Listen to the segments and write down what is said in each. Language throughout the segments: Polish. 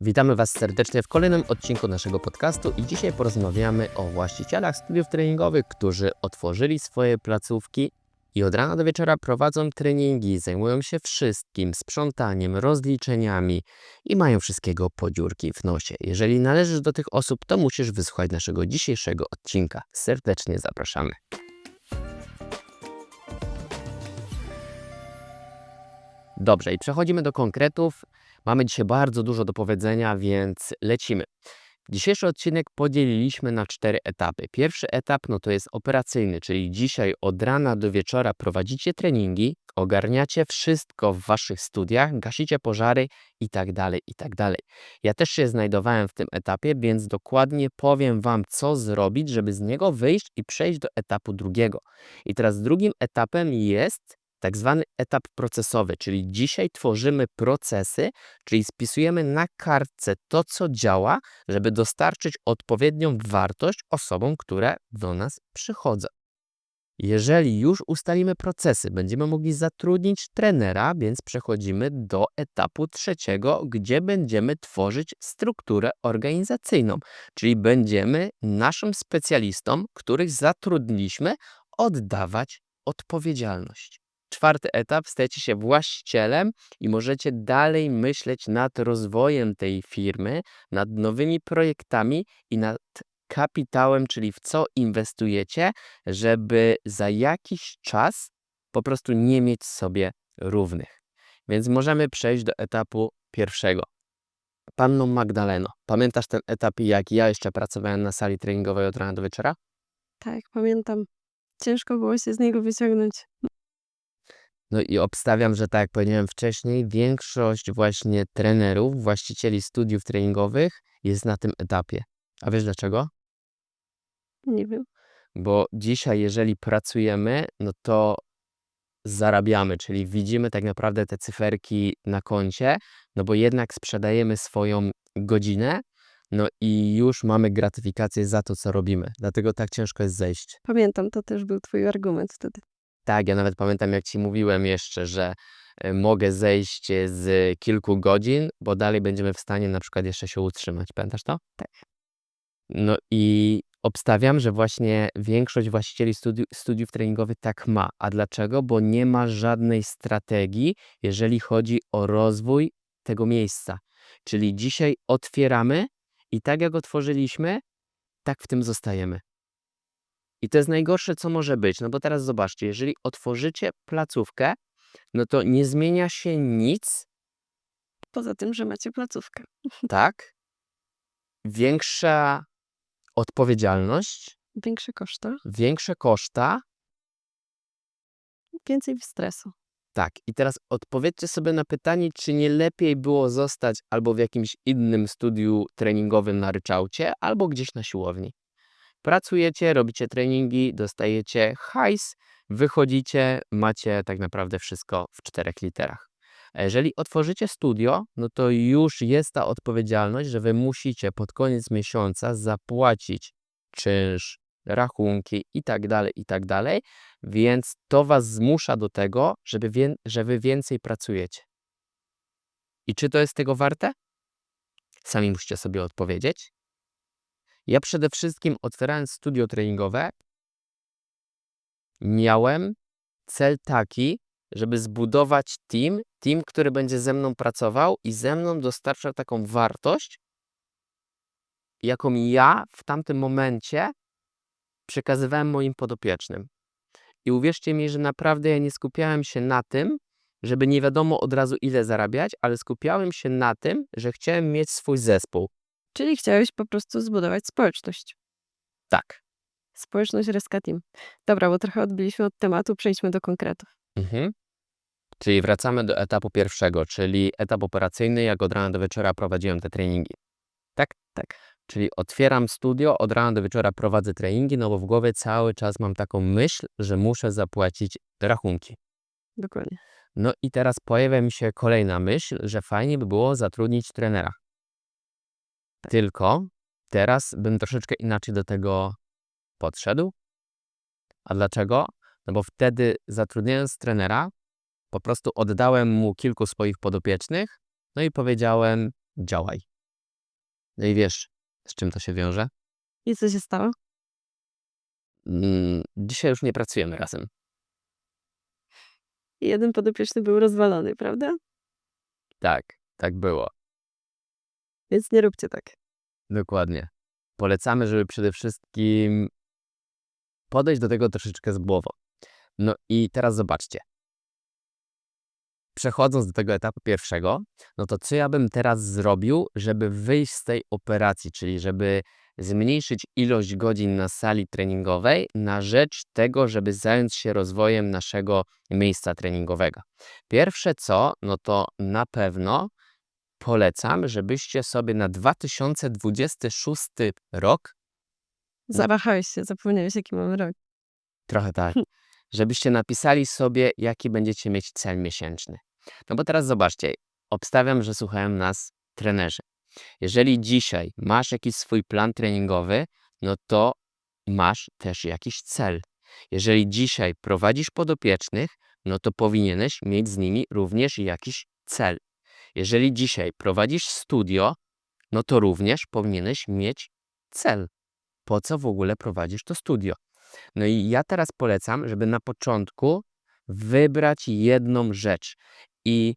Witamy Was serdecznie w kolejnym odcinku naszego podcastu i dzisiaj porozmawiamy o właścicielach studiów treningowych, którzy otworzyli swoje placówki i od rana do wieczora prowadzą treningi, zajmują się wszystkim, sprzątaniem, rozliczeniami i mają wszystkiego po dziurki w nosie. Jeżeli należysz do tych osób, to musisz wysłuchać naszego dzisiejszego odcinka. Serdecznie zapraszamy. Dobrze, i przechodzimy do konkretów. Mamy dzisiaj bardzo dużo do powiedzenia, więc lecimy. Dzisiejszy odcinek podzieliliśmy na cztery etapy. Pierwszy etap no to jest operacyjny, czyli dzisiaj od rana do wieczora prowadzicie treningi, ogarniacie wszystko w waszych studiach, gasicie pożary i tak dalej, i tak dalej. Ja też się znajdowałem w tym etapie, więc dokładnie powiem wam, co zrobić, żeby z niego wyjść i przejść do etapu drugiego. I teraz drugim etapem jest tak zwany etap procesowy, czyli dzisiaj tworzymy procesy, czyli spisujemy na kartce to, co działa, żeby dostarczyć odpowiednią wartość osobom, które do nas przychodzą. Jeżeli już ustalimy procesy, będziemy mogli zatrudnić trenera, więc przechodzimy do etapu trzeciego, gdzie będziemy tworzyć strukturę organizacyjną, czyli będziemy naszym specjalistom, których zatrudniliśmy, oddawać odpowiedzialność. Czwarty etap, stajecie się właścicielem i możecie dalej myśleć nad rozwojem tej firmy, nad nowymi projektami i nad kapitałem, czyli w co inwestujecie, żeby za jakiś czas po prostu nie mieć sobie równych. Więc możemy przejść do etapu pierwszego. Panną Magdaleno, pamiętasz ten etap, jak ja jeszcze pracowałem na sali treningowej od rana do wieczora? Tak, pamiętam. Ciężko było się z niego wyciągnąć. No i obstawiam, że tak jak powiedziałem wcześniej, większość właśnie trenerów, właścicieli studiów treningowych jest na tym etapie. A wiesz dlaczego? Nie wiem. Bo dzisiaj, jeżeli pracujemy, no to zarabiamy, czyli widzimy tak naprawdę te cyferki na koncie, no bo jednak sprzedajemy swoją godzinę, no i już mamy gratyfikację za to, co robimy. Dlatego tak ciężko jest zejść. Pamiętam, to też był twój argument wtedy. Tak, ja nawet pamiętam, jak ci mówiłem jeszcze, że e, mogę zejść e, z kilku godzin, bo dalej będziemy w stanie na przykład jeszcze się utrzymać. Pamiętasz to? Tak. No i obstawiam, że właśnie większość właścicieli studi studiów treningowych tak ma. A dlaczego? Bo nie ma żadnej strategii, jeżeli chodzi o rozwój tego miejsca. Czyli dzisiaj otwieramy i tak jak otworzyliśmy, tak w tym zostajemy. I to jest najgorsze, co może być. No bo teraz zobaczcie, jeżeli otworzycie placówkę, no to nie zmienia się nic, Poza tym, że macie placówkę. tak? Większa odpowiedzialność, Większe koszta, większe koszta. więcej stresu. Tak, i teraz odpowiedzcie sobie na pytanie, czy nie lepiej było zostać albo w jakimś innym studiu treningowym na ryczałcie, albo gdzieś na siłowni. Pracujecie, robicie treningi, dostajecie hajs, wychodzicie, macie tak naprawdę wszystko w czterech literach. Jeżeli otworzycie studio, no to już jest ta odpowiedzialność, że wy musicie pod koniec miesiąca zapłacić czynsz, rachunki i tak dalej, i tak dalej, więc to was zmusza do tego, żeby wię- że wy więcej pracujecie. I czy to jest tego warte? Sami musicie sobie odpowiedzieć. Ja przede wszystkim otwierając studio treningowe, miałem cel taki, żeby zbudować team, team, który będzie ze mną pracował i ze mną dostarczał taką wartość, jaką ja w tamtym momencie przekazywałem moim podopiecznym. I uwierzcie mi, że naprawdę ja nie skupiałem się na tym, żeby nie wiadomo od razu ile zarabiać, ale skupiałem się na tym, że chciałem mieć swój zespół. Czyli chciałeś po prostu zbudować społeczność. Tak. Społeczność Reska Team. Dobra, bo trochę odbiliśmy od tematu, przejdźmy do konkretów. Mhm. Czyli wracamy do etapu pierwszego, czyli etap operacyjny, jak od rana do wieczora prowadziłem te treningi. Tak? Tak. Czyli otwieram studio, od rana do wieczora prowadzę treningi, no bo w głowie cały czas mam taką myśl, że muszę zapłacić rachunki. Dokładnie. No i teraz pojawia mi się kolejna myśl, że fajnie by było zatrudnić trenera. Tak. Tylko teraz bym troszeczkę inaczej do tego podszedł. A dlaczego? No bo wtedy zatrudniając trenera, po prostu oddałem mu kilku swoich podopiecznych, no i powiedziałem: działaj. No i wiesz, z czym to się wiąże? I co się stało? Mm, dzisiaj już nie pracujemy razem. Jeden podopieczny był rozwalony, prawda? Tak, tak było. Więc nie róbcie tak. Dokładnie. Polecamy, żeby przede wszystkim podejść do tego troszeczkę z głową. No i teraz zobaczcie. Przechodząc do tego etapu pierwszego, no to co ja bym teraz zrobił, żeby wyjść z tej operacji, czyli żeby zmniejszyć ilość godzin na sali treningowej na rzecz tego, żeby zająć się rozwojem naszego miejsca treningowego. Pierwsze co, no to na pewno polecam, żebyście sobie na 2026 rok, Zawahałeś się, zapomniałeś jaki mamy rok. trochę tak, żebyście napisali sobie, jaki będziecie mieć cel miesięczny. No bo teraz zobaczcie, obstawiam, że słuchają nas trenerzy. Jeżeli dzisiaj masz jakiś swój plan treningowy, no to masz też jakiś cel. Jeżeli dzisiaj prowadzisz podopiecznych, no to powinieneś mieć z nimi również jakiś cel. Jeżeli dzisiaj prowadzisz studio, no to również powinieneś mieć cel. Po co w ogóle prowadzisz to studio? No i ja teraz polecam, żeby na początku wybrać jedną rzecz i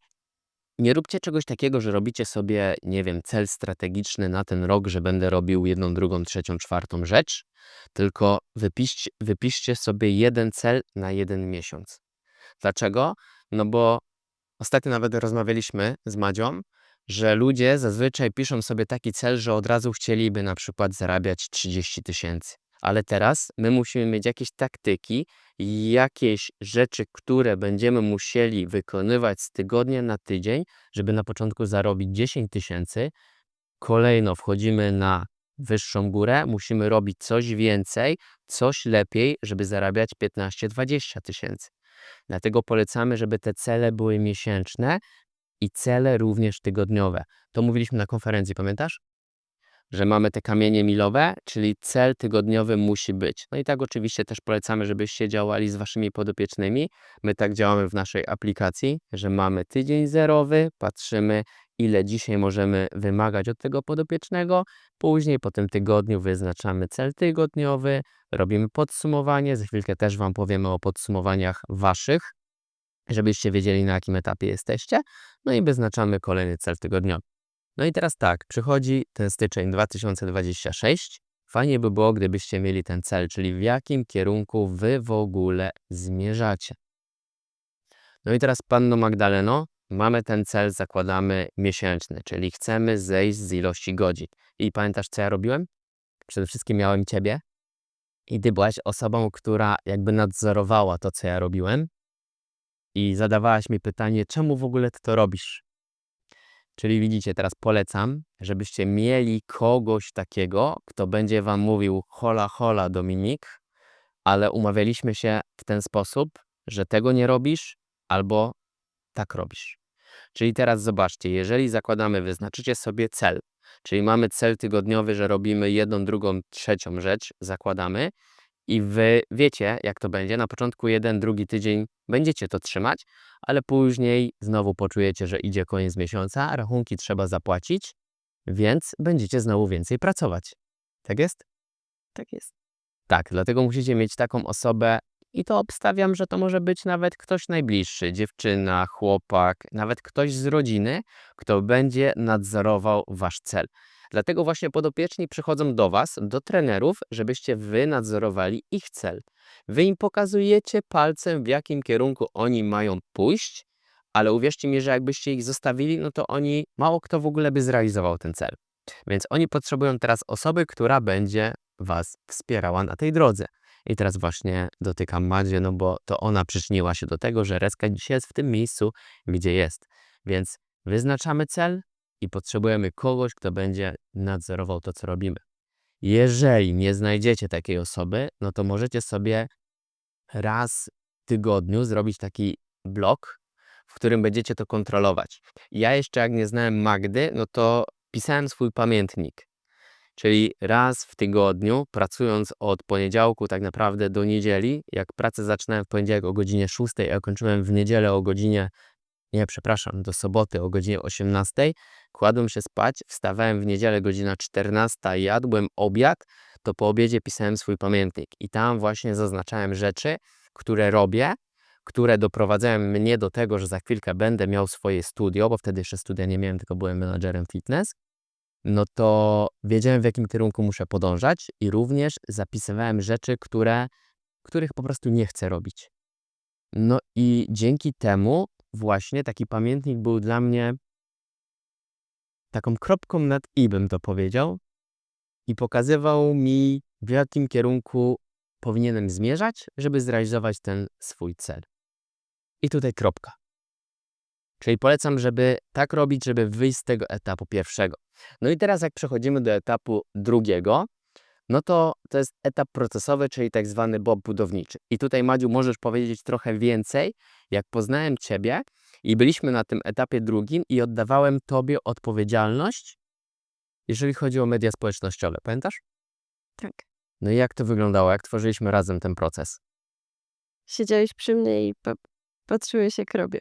nie róbcie czegoś takiego, że robicie sobie, nie wiem, cel strategiczny na ten rok, że będę robił jedną, drugą, trzecią, czwartą rzecz, tylko wypiszcie, wypiszcie sobie jeden cel na jeden miesiąc. Dlaczego? No bo ostatnio nawet rozmawialiśmy z Madzią, że ludzie zazwyczaj piszą sobie taki cel, że od razu chcieliby na przykład zarabiać 30 tysięcy. Ale teraz my musimy mieć jakieś taktyki, jakieś rzeczy, które będziemy musieli wykonywać z tygodnia na tydzień, żeby na początku zarobić 10 tysięcy. Kolejno wchodzimy na wyższą górę, musimy robić coś więcej, coś lepiej, żeby zarabiać 15-20 tysięcy. Dlatego polecamy, żeby te cele były miesięczne i cele również tygodniowe. To mówiliśmy na konferencji, pamiętasz? Że mamy te kamienie milowe, czyli cel tygodniowy musi być. No i tak oczywiście też polecamy, żebyście działali z waszymi podopiecznymi. My tak działamy w naszej aplikacji, że mamy tydzień zerowy, patrzymy ile dzisiaj możemy wymagać od tego podopiecznego. Później po tym tygodniu wyznaczamy cel tygodniowy, robimy podsumowanie. Za chwilkę też wam powiemy o podsumowaniach waszych, żebyście wiedzieli na jakim etapie jesteście. No i wyznaczamy kolejny cel tygodniowy. No i teraz tak, przychodzi ten styczeń 2026. Fajnie by było, gdybyście mieli ten cel, czyli w jakim kierunku wy w ogóle zmierzacie. No i teraz, Panno Magdaleno, mamy ten cel, zakładamy miesięczny, czyli chcemy zejść z ilości godzin. I pamiętasz, co ja robiłem? Przede wszystkim miałem ciebie i ty byłaś osobą, która jakby nadzorowała to, co ja robiłem i zadawałaś mi pytanie, czemu w ogóle ty to robisz? Czyli widzicie, teraz polecam, żebyście mieli kogoś takiego, kto będzie wam mówił hola hola Dominik, ale umawialiśmy się w ten sposób, że tego nie robisz albo tak robisz. Czyli teraz zobaczcie, jeżeli zakładamy, wyznaczycie sobie cel, czyli mamy cel tygodniowy, że robimy jedną, drugą, trzecią rzecz, zakładamy i wy wiecie, jak to będzie. Na początku jeden, drugi tydzień będziecie to trzymać, ale później znowu poczujecie, że idzie koniec miesiąca, rachunki trzeba zapłacić, więc będziecie znowu więcej pracować. Tak jest? Tak jest. Tak, dlatego musicie mieć taką osobę i to obstawiam, że to może być nawet ktoś najbliższy, dziewczyna, chłopak, nawet ktoś z rodziny, kto będzie nadzorował wasz cel. Dlatego właśnie podopieczni przychodzą do was, do trenerów, żebyście wy nadzorowali ich cel. Wy im pokazujecie palcem, w jakim kierunku oni mają pójść, ale uwierzcie mi, że jakbyście ich zostawili, no to oni, mało kto w ogóle by zrealizował ten cel. Więc oni potrzebują teraz osoby, która będzie was wspierała na tej drodze. I teraz właśnie dotykam Madzie, no bo to ona przyczyniła się do tego, że Reska dzisiaj jest w tym miejscu, gdzie jest. Więc wyznaczamy cel i potrzebujemy kogoś, kto będzie nadzorował to, co robimy. Jeżeli nie znajdziecie takiej osoby, no to możecie sobie raz w tygodniu zrobić taki blok, w którym będziecie to kontrolować. Ja jeszcze jak nie znałem Magdy, no to pisałem swój pamiętnik. Czyli raz w tygodniu, pracując od poniedziałku tak naprawdę do niedzieli, jak pracę zaczynałem w poniedziałek o godzinie 6, a kończyłem w niedzielę o godzinie nie, przepraszam, do soboty o godzinie 18, kładłem się spać, wstawałem w niedzielę godzina 14, jadłem obiad, to po obiedzie pisałem swój pamiętnik. I tam właśnie zaznaczałem rzeczy, które robię, które doprowadzają mnie do tego, że za chwilkę będę miał swoje studio, bo wtedy jeszcze studia nie miałem, tylko byłem menadżerem fitness, no to wiedziałem w jakim kierunku muszę podążać i również zapisywałem rzeczy, które, których po prostu nie chcę robić. No i dzięki temu właśnie taki pamiętnik był dla mnie taką kropką nad i, bym to powiedział, i pokazywał mi, w jakim kierunku powinienem zmierzać, żeby zrealizować ten swój cel. I tutaj kropka. Czyli polecam, żeby tak robić, żeby wyjść z tego etapu pierwszego. No i teraz, jak przechodzimy do etapu drugiego, no to to jest etap procesowy, czyli tak zwany bob budowniczy. I tutaj, Madziu, możesz powiedzieć trochę więcej, jak poznałem Ciebie i byliśmy na tym etapie drugim i oddawałem Tobie odpowiedzialność, jeżeli chodzi o media społecznościowe. Pamiętasz? Tak. No i jak to wyglądało, jak tworzyliśmy razem ten proces? Siedziałeś przy mnie i pa patrzyłeś, jak robię.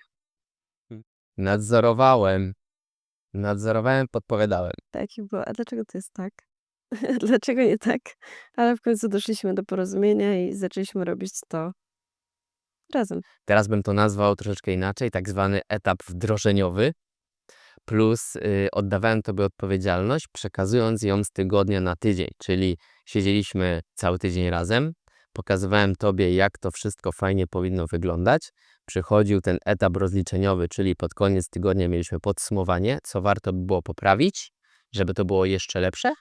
Nadzorowałem. Nadzorowałem, podpowiadałem. Tak i było. A dlaczego to jest tak? dlaczego nie tak? Ale w końcu doszliśmy do porozumienia i zaczęliśmy robić to razem. Teraz bym to nazwał troszeczkę inaczej, tak zwany etap wdrożeniowy. Plus y, oddawałem Tobie odpowiedzialność, przekazując ją z tygodnia na tydzień, czyli siedzieliśmy cały tydzień razem, pokazywałem Tobie, jak to wszystko fajnie powinno wyglądać. Przychodził ten etap rozliczeniowy, czyli pod koniec tygodnia mieliśmy podsumowanie, co warto by było poprawić, żeby to było jeszcze lepsze.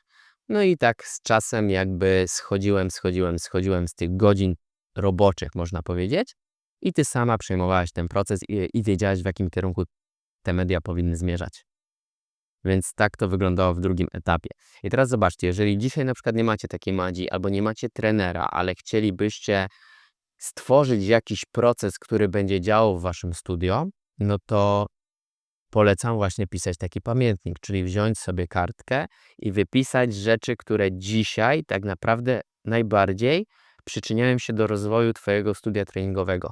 No i tak z czasem jakby schodziłem, schodziłem, schodziłem z tych godzin roboczych, można powiedzieć. I ty sama przejmowałaś ten proces i, i wiedziałaś, w jakim kierunku te media powinny zmierzać. Więc tak to wyglądało w drugim etapie. I teraz zobaczcie, jeżeli dzisiaj na przykład nie macie takiej madzi albo nie macie trenera, ale chcielibyście stworzyć jakiś proces, który będzie działał w waszym studio, no to polecam właśnie pisać taki pamiętnik, czyli wziąć sobie kartkę i wypisać rzeczy, które dzisiaj tak naprawdę najbardziej przyczyniają się do rozwoju Twojego studia treningowego.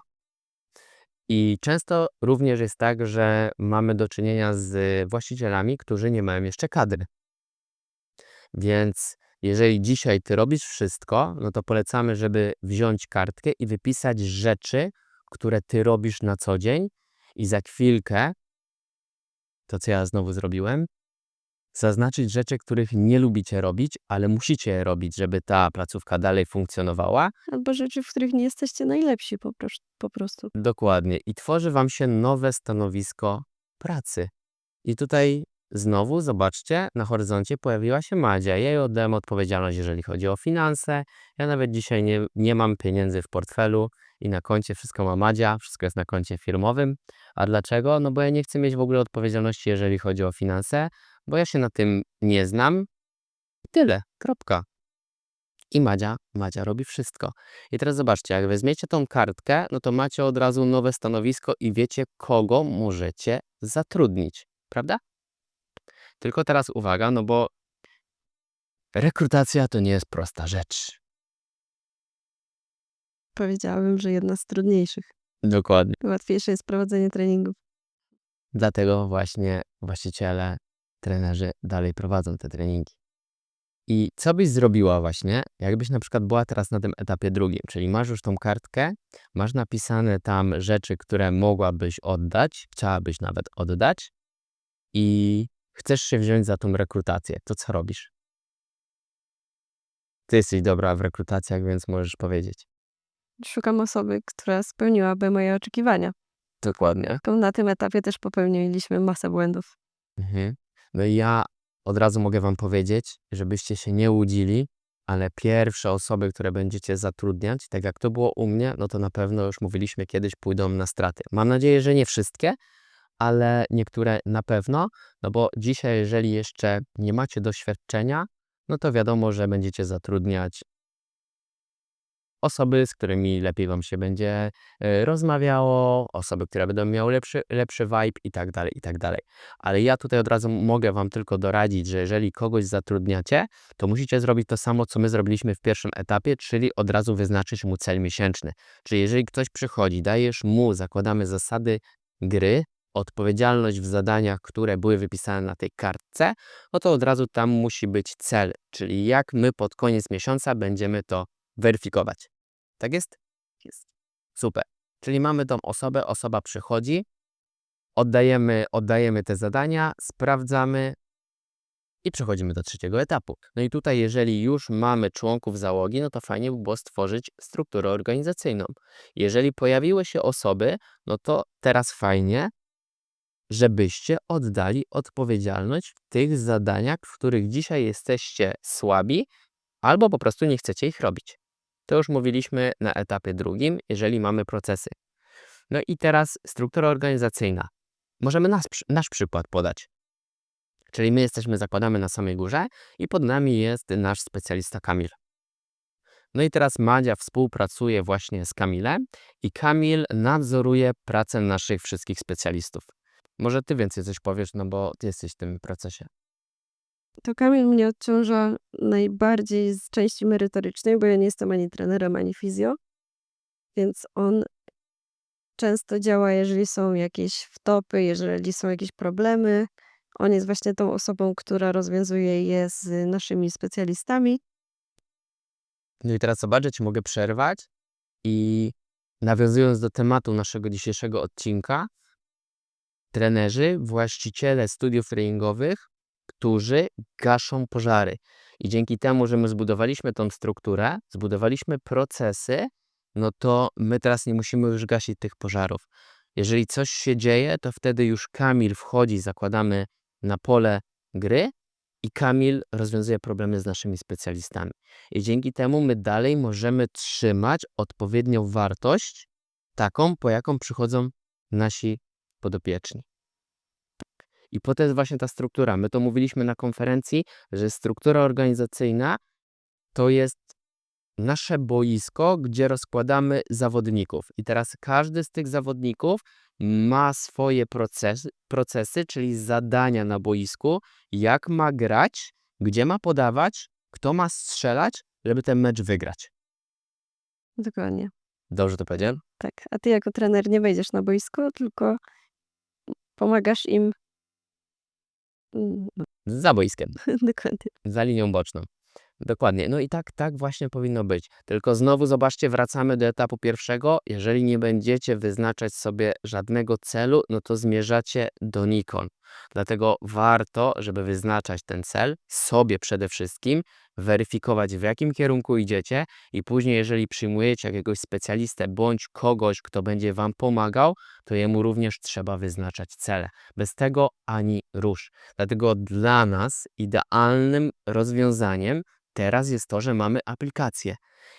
I często również jest tak, że mamy do czynienia z właścicielami, którzy nie mają jeszcze kadry. Więc jeżeli dzisiaj Ty robisz wszystko, no to polecamy, żeby wziąć kartkę i wypisać rzeczy, które Ty robisz na co dzień i za chwilkę, to co ja znowu zrobiłem, zaznaczyć rzeczy, których nie lubicie robić, ale musicie je robić, żeby ta placówka dalej funkcjonowała. Albo rzeczy, w których nie jesteście najlepsi po, prosz- po prostu. Dokładnie. I tworzy Wam się nowe stanowisko pracy. I tutaj znowu, zobaczcie, na horyzoncie pojawiła się Madzia. Ja jej oddałem odpowiedzialność, jeżeli chodzi o finanse. Ja nawet dzisiaj nie, nie mam pieniędzy w portfelu i na koncie wszystko ma Madzia, wszystko jest na koncie firmowym. A dlaczego? No bo ja nie chcę mieć w ogóle odpowiedzialności, jeżeli chodzi o finanse, bo ja się na tym nie znam. Tyle, kropka. I Madzia, Madzia robi wszystko. I teraz zobaczcie, jak weźmiecie tą kartkę, no to macie od razu nowe stanowisko i wiecie, kogo możecie zatrudnić, prawda? Tylko teraz uwaga, no bo rekrutacja to nie jest prosta rzecz. Powiedziałabym, że jedna z trudniejszych. Dokładnie. Łatwiejsze jest prowadzenie treningów. Dlatego właśnie właściciele, trenerzy dalej prowadzą te treningi. I co byś zrobiła właśnie, jakbyś na przykład była teraz na tym etapie drugim, czyli masz już tą kartkę, masz napisane tam rzeczy, które mogłabyś oddać, chciałabyś nawet oddać i chcesz się wziąć za tą rekrutację, to co robisz? Ty jesteś dobra w rekrutacjach, więc możesz powiedzieć. Szukam osoby, która spełniłaby moje oczekiwania. Dokładnie. To na tym etapie też popełniliśmy masę błędów. Mhm. No i ja od razu mogę wam powiedzieć, żebyście się nie łudzili, ale pierwsze osoby, które będziecie zatrudniać, tak jak to było u mnie, no to na pewno już mówiliśmy kiedyś pójdą na straty. Mam nadzieję, że nie wszystkie, ale niektóre na pewno, no bo dzisiaj, jeżeli jeszcze nie macie doświadczenia, no to wiadomo, że będziecie zatrudniać osoby, z którymi lepiej wam się będzie e, rozmawiało, osoby, które będą miały lepszy, lepszy vibe i tak dalej, i tak dalej. Ale ja tutaj od razu mogę wam tylko doradzić, że jeżeli kogoś zatrudniacie, to musicie zrobić to samo, co my zrobiliśmy w pierwszym etapie, czyli od razu wyznaczyć mu cel miesięczny. Czyli jeżeli ktoś przychodzi, dajesz mu, zakładamy zasady gry, odpowiedzialność w zadaniach, które były wypisane na tej kartce, no to od razu tam musi być cel, czyli jak my pod koniec miesiąca będziemy to weryfikować. Tak jest? Jest. Super. Czyli mamy tą osobę, osoba przychodzi, oddajemy, oddajemy te zadania, sprawdzamy i przechodzimy do trzeciego etapu. No i tutaj, jeżeli już mamy członków załogi, no to fajnie by było stworzyć strukturę organizacyjną. Jeżeli pojawiły się osoby, no to teraz fajnie, żebyście oddali odpowiedzialność w tych zadaniach, w których dzisiaj jesteście słabi, albo po prostu nie chcecie ich robić. To już mówiliśmy na etapie drugim, jeżeli mamy procesy. No i teraz struktura organizacyjna. Możemy nas, nasz przykład podać. Czyli my jesteśmy, zakładamy na samej górze i pod nami jest nasz specjalista Kamil. No i teraz Madzia współpracuje właśnie z Kamilem i Kamil nadzoruje pracę naszych wszystkich specjalistów. Może ty więcej coś powiesz, no bo ty jesteś w tym procesie. To Kamil mnie odciąża najbardziej z części merytorycznej, bo ja nie jestem ani trenerem, ani fizjo. Więc on często działa, jeżeli są jakieś wtopy, jeżeli są jakieś problemy. On jest właśnie tą osobą, która rozwiązuje je z naszymi specjalistami. No i teraz zobaczę, czy mogę przerwać i nawiązując do tematu naszego dzisiejszego odcinka, trenerzy, właściciele studiów treningowych, którzy gaszą pożary. I dzięki temu, że my zbudowaliśmy tą strukturę, zbudowaliśmy procesy, no to my teraz nie musimy już gasić tych pożarów. Jeżeli coś się dzieje, to wtedy już Kamil wchodzi, zakładamy na pole gry i Kamil rozwiązuje problemy z naszymi specjalistami. I dzięki temu my dalej możemy trzymać odpowiednią wartość, taką, po jaką przychodzą nasi podopieczni. I po to jest właśnie ta struktura. My to mówiliśmy na konferencji, że struktura organizacyjna to jest nasze boisko, gdzie rozkładamy zawodników. I teraz każdy z tych zawodników ma swoje procesy, procesy, czyli zadania na boisku, jak ma grać, gdzie ma podawać, kto ma strzelać, żeby ten mecz wygrać. Dokładnie. Dobrze to powiedziałem? Tak. A ty jako trener nie wejdziesz na boisko, tylko pomagasz im. Za boiskiem, dokładnie. za linią boczną. Dokładnie. No i tak, tak właśnie powinno być. Tylko znowu zobaczcie, wracamy do etapu pierwszego. Jeżeli nie będziecie wyznaczać sobie żadnego celu, no to zmierzacie donikąd. Dlatego warto, żeby wyznaczać ten cel sobie przede wszystkim, weryfikować w jakim kierunku idziecie i później, jeżeli przyjmujecie jakiegoś specjalistę bądź kogoś, kto będzie Wam pomagał, to jemu również trzeba wyznaczać cele. Bez tego ani rusz. Dlatego dla nas idealnym rozwiązaniem teraz jest to, że mamy aplikację.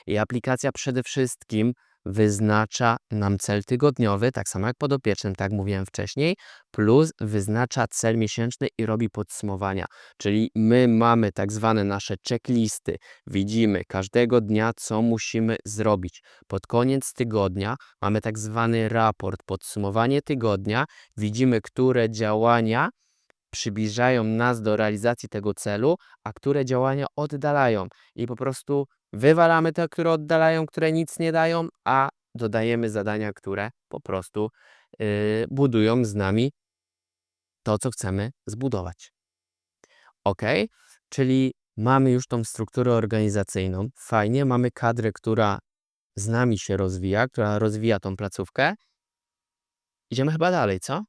I aplikacja przede wszystkim wyznacza nam cel tygodniowy, tak samo jak podopiecznym, tak mówiłem wcześniej, plus wyznacza cel miesięczny i robi podsumowania. Czyli my mamy tak zwane nasze checklisty. Widzimy każdego dnia, co musimy zrobić. Pod koniec tygodnia mamy tak zwany raport, podsumowanie tygodnia. Widzimy, które działania przybliżają nas do realizacji tego celu, a które działania oddalają. I po prostu wywalamy te, które oddalają, które nic nie dają, a dodajemy zadania, które po prostu yy, budują z nami to, co chcemy zbudować. Ok? Czyli mamy już tą strukturę organizacyjną. Fajnie, mamy kadrę, która z nami się rozwija, która rozwija tą placówkę. Idziemy chyba dalej, co?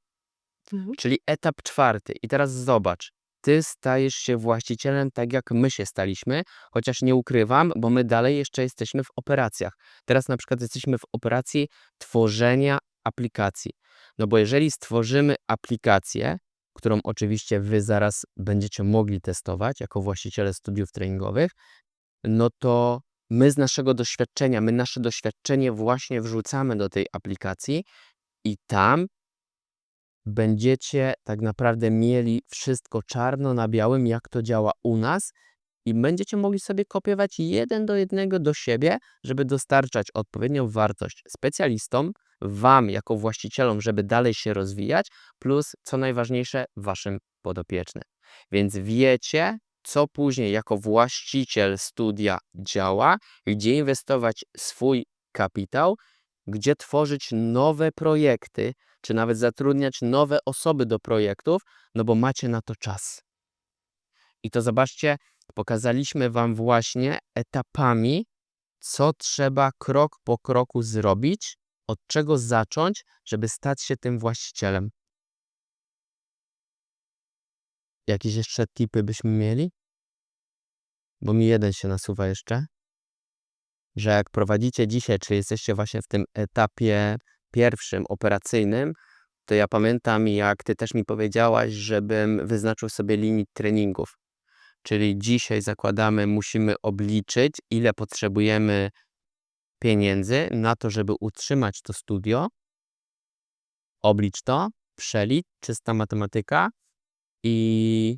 Mhm. Czyli etap czwarty. I teraz zobacz, ty stajesz się właścicielem tak jak my się staliśmy, chociaż nie ukrywam, bo my dalej jeszcze jesteśmy w operacjach. Teraz na przykład jesteśmy w operacji tworzenia aplikacji. No bo jeżeli stworzymy aplikację, którą oczywiście wy zaraz będziecie mogli testować jako właściciele studiów treningowych, no to my z naszego doświadczenia, my nasze doświadczenie właśnie wrzucamy do tej aplikacji i tam będziecie tak naprawdę mieli wszystko czarno na białym, jak to działa u nas, i będziecie mogli sobie kopiować jeden do jednego do siebie, żeby dostarczać odpowiednią wartość specjalistom, Wam jako właścicielom, żeby dalej się rozwijać, plus co najważniejsze, Waszym podopiecznym. Więc wiecie, co później jako właściciel studia działa, gdzie inwestować swój kapitał, gdzie tworzyć nowe projekty, czy nawet zatrudniać nowe osoby do projektów, no bo macie na to czas. I to zobaczcie, pokazaliśmy Wam właśnie etapami, co trzeba krok po kroku zrobić, od czego zacząć, żeby stać się tym właścicielem. Jakieś jeszcze tipy byśmy mieli? Bo mi jeden się nasuwa jeszcze. Że jak prowadzicie dzisiaj, czy jesteście właśnie w tym etapie pierwszym operacyjnym, to ja pamiętam, jak ty też mi powiedziałaś, żebym wyznaczył sobie limit treningów. Czyli dzisiaj zakładamy, musimy obliczyć, ile potrzebujemy pieniędzy na to, żeby utrzymać to studio. Oblicz to, przelicz, czysta matematyka i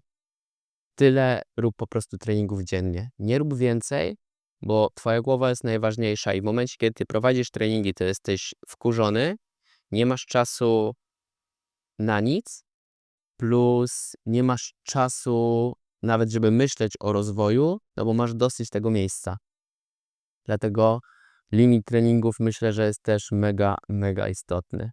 tyle rób po prostu treningów dziennie. Nie rób więcej, bo twoja głowa jest najważniejsza i w momencie, kiedy ty prowadzisz treningi, to jesteś wkurzony, nie masz czasu na nic, plus nie masz czasu nawet, żeby myśleć o rozwoju, no bo masz dosyć tego miejsca. Dlatego limit treningów myślę, że jest też mega, mega istotny.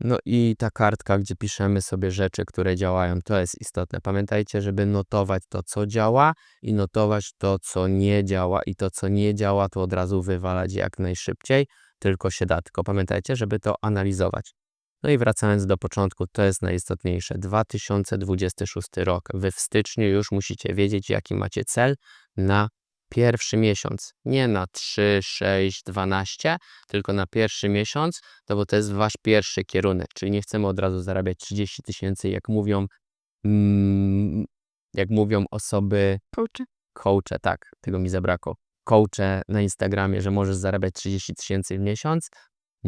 No i ta kartka, gdzie piszemy sobie rzeczy, które działają, to jest istotne. Pamiętajcie, żeby notować to, co działa i notować to, co nie działa i to, co nie działa, to od razu wywalać jak najszybciej, tylko się da. Tylko pamiętajcie, żeby to analizować. No i wracając do początku, to jest najistotniejsze. 2026 rok. Wy w styczniu już musicie wiedzieć, jaki macie cel na pierwszy miesiąc. Nie na 3, 6, 12, tylko na pierwszy miesiąc, to bo to jest wasz pierwszy kierunek. Czyli nie chcemy od razu zarabiać 30 tysięcy, jak mówią, mm, jak mówią osoby, Coachy. coache, tak, tego mi zabrakło. Coache na Instagramie, że możesz zarabiać 30 tysięcy w miesiąc.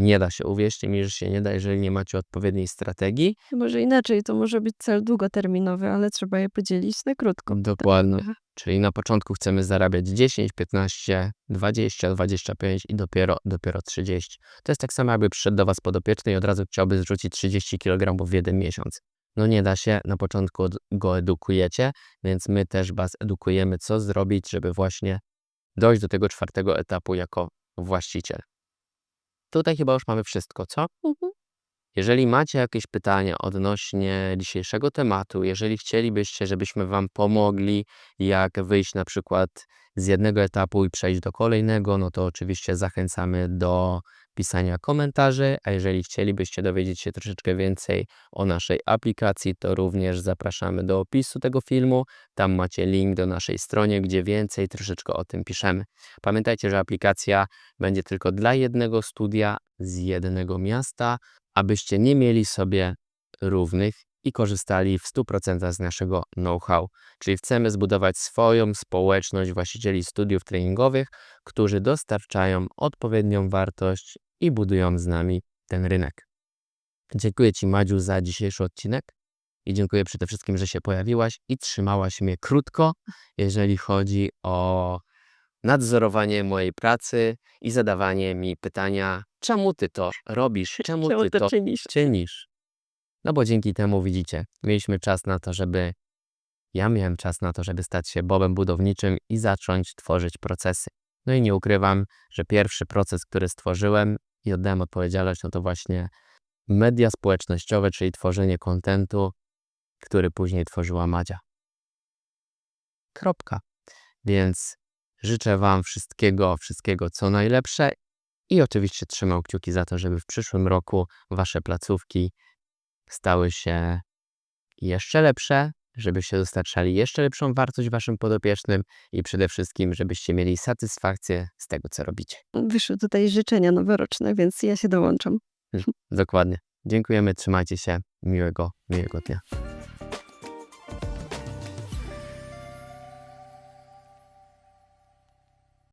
Nie da się, uwierzcie mi, że się nie da, jeżeli nie macie odpowiedniej strategii. Może inaczej, to może być cel długoterminowy, ale trzeba je podzielić na krótko. Dokładnie. Aha. Czyli na początku chcemy zarabiać 10, 15, 20, 25 i dopiero, dopiero 30. To jest tak samo, jakby przyszedł do Was podopieczny i od razu chciałby zrzucić 30 kg w jeden miesiąc. No nie da się, na początku go edukujecie, więc my też Was edukujemy, co zrobić, żeby właśnie dojść do tego czwartego etapu jako właściciel. Tutaj chyba już mamy wszystko, co? Mhm. Jeżeli macie jakieś pytania odnośnie dzisiejszego tematu, jeżeli chcielibyście, żebyśmy Wam pomogli, jak wyjść na przykład z jednego etapu i przejść do kolejnego, no to oczywiście zachęcamy do pisania komentarzy, a jeżeli chcielibyście dowiedzieć się troszeczkę więcej o naszej aplikacji, to również zapraszamy do opisu tego filmu. Tam macie link do naszej strony, gdzie więcej troszeczkę o tym piszemy. Pamiętajcie, że aplikacja będzie tylko dla jednego studia z jednego miasta, abyście nie mieli sobie równych i korzystali w 100% z naszego know-how. Czyli chcemy zbudować swoją społeczność właścicieli studiów treningowych, którzy dostarczają odpowiednią wartość i budują z nami ten rynek. Dziękuję Ci, Madziu, za dzisiejszy odcinek i dziękuję przede wszystkim, że się pojawiłaś i trzymałaś mnie krótko, jeżeli chodzi o nadzorowanie mojej pracy i zadawanie mi pytania, czemu Ty to robisz, czemu Czemu Ty to to czynisz? czynisz. No bo dzięki temu widzicie, mieliśmy czas na to, żeby. Ja miałem czas na to, żeby stać się Bobem budowniczym i zacząć tworzyć procesy. No i nie ukrywam, że pierwszy proces, który stworzyłem i oddałem odpowiedzialność, no to właśnie media społecznościowe, czyli tworzenie kontentu, który później tworzyła Madzia. Kropka. Więc życzę Wam wszystkiego, wszystkiego co najlepsze i oczywiście trzymam kciuki za to, żeby w przyszłym roku Wasze placówki stały się jeszcze lepsze, żebyście dostarczali jeszcze lepszą wartość Waszym podopiecznym i przede wszystkim, żebyście mieli satysfakcję z tego, co robicie. Wyszły tutaj życzenia noworoczne, więc ja się dołączam. Dokładnie. Dziękujemy, trzymajcie się. Miłego, miłego dnia.